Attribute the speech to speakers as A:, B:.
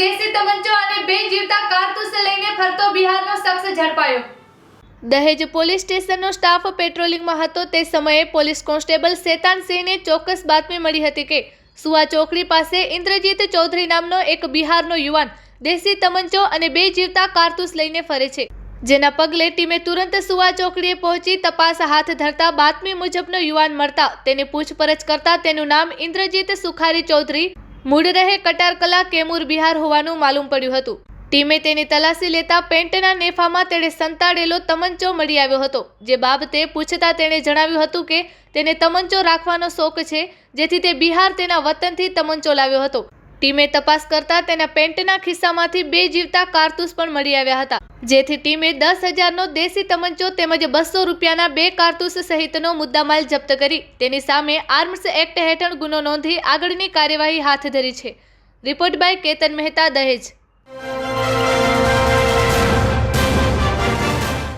A: દેશી તમંચો અને બે જીવતા કારતૂસ લઈને ફરતો બિહારનો શખ્સ ઝડપાયો. દહેજ પોલીસ સ્ટેશનનો સ્ટાફ પેટ્રોલિંગમાં હતો તે સમયે પોલીસ કોન્સ્ટેબલ શેતાન સિંહને ચોક્કસ બાતમી મળી હતી કે સુવા ચોકડી પાસે ઇન્દ્રજીત ચૌધરી નામનો એક બિહારનો યુવાન દેશી તમંચો અને બે જીવતા કારતુસ લઈને ફરે છે. જેના પગલે ટીમે તુરંત સુવા ચોકડીએ પહોંચી તપાસ હાથ ધરતા બાતમી મુજબનો યુવાન મળતા તેની પૂછપરછ કરતા તેનું નામ ઇન્દ્રજીત સુખારી ચૌધરી મૂળ રહે કટારકલા કેમૂર બિહાર હોવાનું માલુમ પડ્યું હતું. ટીમે તેની તલાશી લેતા પેન્ટના નેફામાં તેણે સંતાડેલો તમંચો મળી આવ્યો હતો, જે બાબતે પૂછતા તેણે જણાવ્યું હતું કે તેને તમંચો રાખવાનો શોખ છે, જેથી તે બિહાર તેના વતનથી તમંચો લાવ્યો હતો. ટીમે તપાસ કરતા તેના પેન્ટના ખિસ્સામાંથી બે જીવતા કારતૂસ પણ મળી આવ્યા હતા. જેથી ટીમે દસ હજારનો દેશી તમંચો તેમજ બસો રૂપિયાના બે કારતૂસ સહિતનો મુદ્દામાલ જપ્ત કરી. તેની સામે આર્મ્સ એક્ટ હેઠળ ગુનો નોંધી આગળની કાર્યવાહી હાથ ધરી છે. રિપોર્ટ બાય કેતન મહેતા દહેજ.